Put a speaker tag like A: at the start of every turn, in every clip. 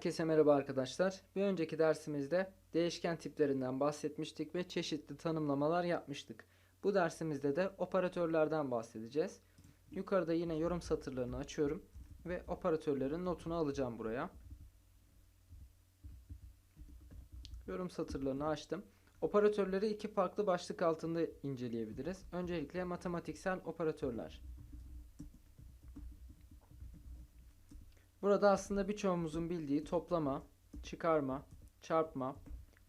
A: Herkese merhaba arkadaşlar. Bir önceki dersimizde değişken tiplerinden bahsetmiştik ve çeşitli tanımlamalar yapmıştık. Bu dersimizde de operatörlerden bahsedeceğiz. Yukarıda yine yorum satırlarını açıyorum ve operatörlerin notunu alacağım buraya. Yorum satırlarını açtım. Operatörleri iki farklı başlık altında inceleyebiliriz. Öncelikle matematiksel operatörler. Burada aslında birçoğumuzun bildiği toplama, çıkarma, çarpma,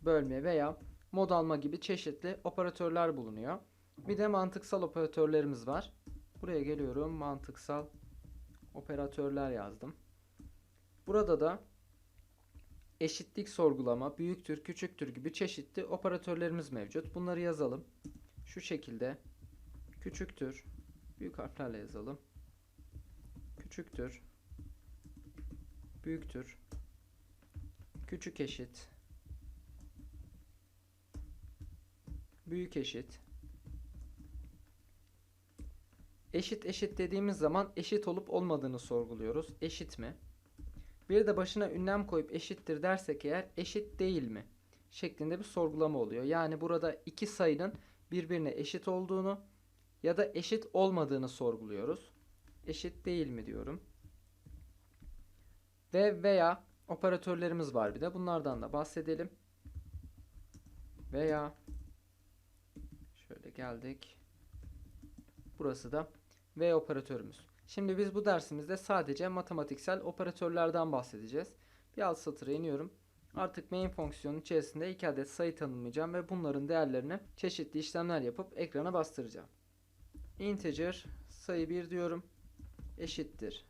A: bölme veya mod alma gibi çeşitli operatörler bulunuyor. Bir de mantıksal operatörlerimiz var. Buraya geliyorum. Mantıksal operatörler yazdım. Burada da eşitlik sorgulama, büyüktür, küçüktür gibi çeşitli operatörlerimiz mevcut. Bunları yazalım. Şu şekilde küçüktür, büyük harflerle yazalım. Küçüktür, büyüktür, küçük eşit, büyük eşit, eşit eşit dediğimiz zaman eşit olup olmadığını sorguluyoruz. Eşit mi? Bir de başına ünlem koyup eşittir dersek eğer eşit değil mi? şeklinde bir sorgulama oluyor. Yani burada iki sayının birbirine eşit olduğunu ya da eşit olmadığını sorguluyoruz. Eşit değil mi diyorum. Ve veya operatörlerimiz var bir de. Bunlardan da bahsedelim. Veya şöyle geldik. Burası da ve operatörümüz. Şimdi biz bu dersimizde sadece matematiksel operatörlerden bahsedeceğiz. Bir alt satıra iniyorum. Artık main fonksiyonun içerisinde iki adet sayı tanımlayacağım ve bunların değerlerini çeşitli işlemler yapıp ekrana bastıracağım. Integer sayı 1 diyorum. Eşittir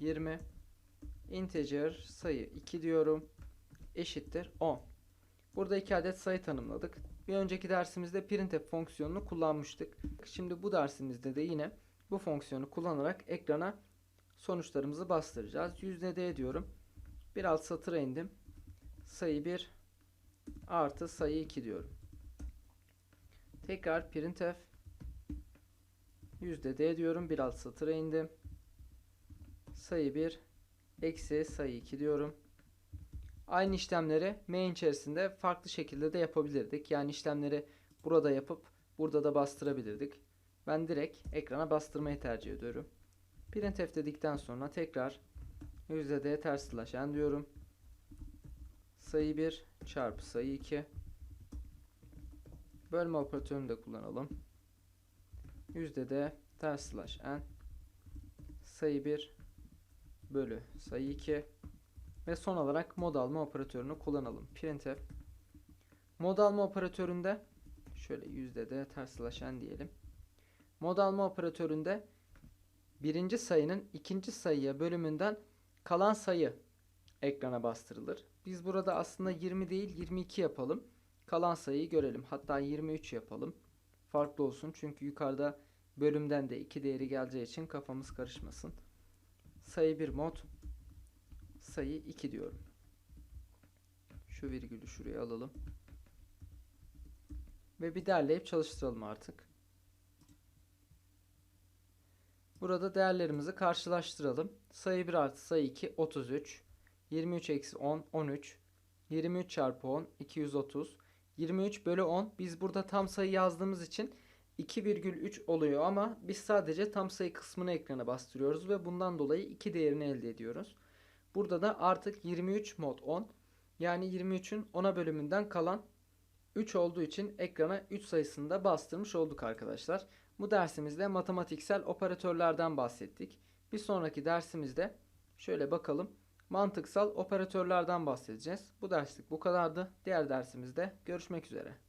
A: 20 integer sayı 2 diyorum. Eşittir 10. Burada 2 adet sayı tanımladık. Bir önceki dersimizde printf fonksiyonunu kullanmıştık. Şimdi bu dersimizde de yine bu fonksiyonu kullanarak ekrana sonuçlarımızı bastıracağız. %d diyorum. Bir alt satıra indim. Sayı 1 artı sayı 2 diyorum. Tekrar printf %d diyorum. Bir alt satıra indim. Sayı 1 eksi sayı 2 diyorum. Aynı işlemleri main içerisinde farklı şekilde de yapabilirdik. Yani işlemleri burada yapıp burada da bastırabilirdik. Ben direkt ekrana bastırmayı tercih ediyorum. Printf dedikten sonra tekrar %d ters slash diyorum. Sayı 1 çarpı sayı 2. Bölme operatörünü de kullanalım. %d ters slash n. Sayı 1 bölü sayı 2 ve son olarak mod alma operatörünü kullanalım. Printf mod alma operatöründe şöyle yüzde de ters slash n diyelim. Mod alma operatöründe birinci sayının ikinci sayıya bölümünden kalan sayı ekrana bastırılır. Biz burada aslında 20 değil 22 yapalım. Kalan sayıyı görelim. Hatta 23 yapalım. Farklı olsun çünkü yukarıda bölümden de 2 değeri geleceği için kafamız karışmasın sayı 1 mod sayı 2 diyorum. Şu virgülü şuraya alalım. Ve bir derleyip çalıştıralım artık. Burada değerlerimizi karşılaştıralım. Sayı 1 artı sayı 2 33. 23 eksi 10 13. 23 çarpı 10 230. 23 bölü 10 biz burada tam sayı yazdığımız için 2,3 oluyor ama biz sadece tam sayı kısmını ekrana bastırıyoruz ve bundan dolayı 2 değerini elde ediyoruz. Burada da artık 23 mod 10 yani 23'ün 10'a bölümünden kalan 3 olduğu için ekrana 3 sayısını da bastırmış olduk arkadaşlar. Bu dersimizde matematiksel operatörlerden bahsettik. Bir sonraki dersimizde şöyle bakalım mantıksal operatörlerden bahsedeceğiz. Bu derslik bu kadardı. Diğer dersimizde görüşmek üzere.